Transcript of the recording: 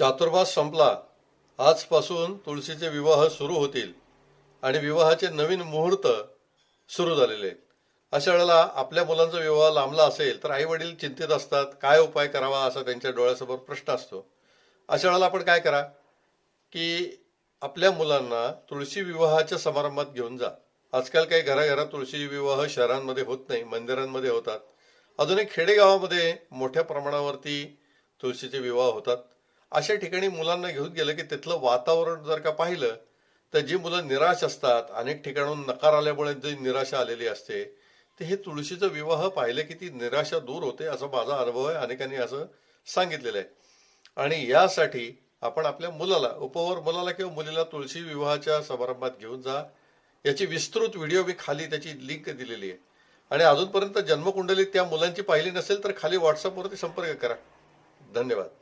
चातुर्मास संपला. आजपासून तुळशीचे विवाह सुरू होतील आणि विवाहाचे नवीन मुहूर्त सुरू झालेले आहेत. अशा वेळेला आपल्या मुलांचा विवाह लांबला असेल तर आई वडील चिंतित असतात काय उपाय करावा असा त्यांच्या डोळ्यासमोर प्रश्न असतो. अशा वेळेला आपण काय करा की आपल्या मुलांना तुळशी विवाहाच्या समारंभात घेऊन जा. आजकाल काही घराघरात तुळशी विवाह शहरांमध्ये होत नाही मंदिरांमध्ये होतात. अजूनही खेडेगावामध्ये मोठ्या प्रमाणावरती तुळशीचे विवाह होतात. अशा ठिकाणी मुलांना घेऊन गेलं की तिथलं वातावरण जर का पाहिलं तर जी मुलं निराश असतात अनेक ठिकाणून नकार आल्यामुळे जी निराशा आलेली असते ते हे तुळशीचं विवाह पाहिलं की ती निराशा दूर होते असा माझा अनुभव आहे. अनेकांनी असं सांगितलेलं आहे. आणि यासाठी आपण आपल्या मुलाला उपवर मुलाला किंवा मुलीला तुळशी विवाहाच्या समारंभात घेऊन जा. याची विस्तृत व्हिडिओ मी खाली त्याची लिंक दिलेली आहे. आणि अजूनपर्यंत जन्मकुंडली त्या मुलांची पाहिली नसेल तर खाली व्हॉट्सअपवरती संपर्क करा. धन्यवाद.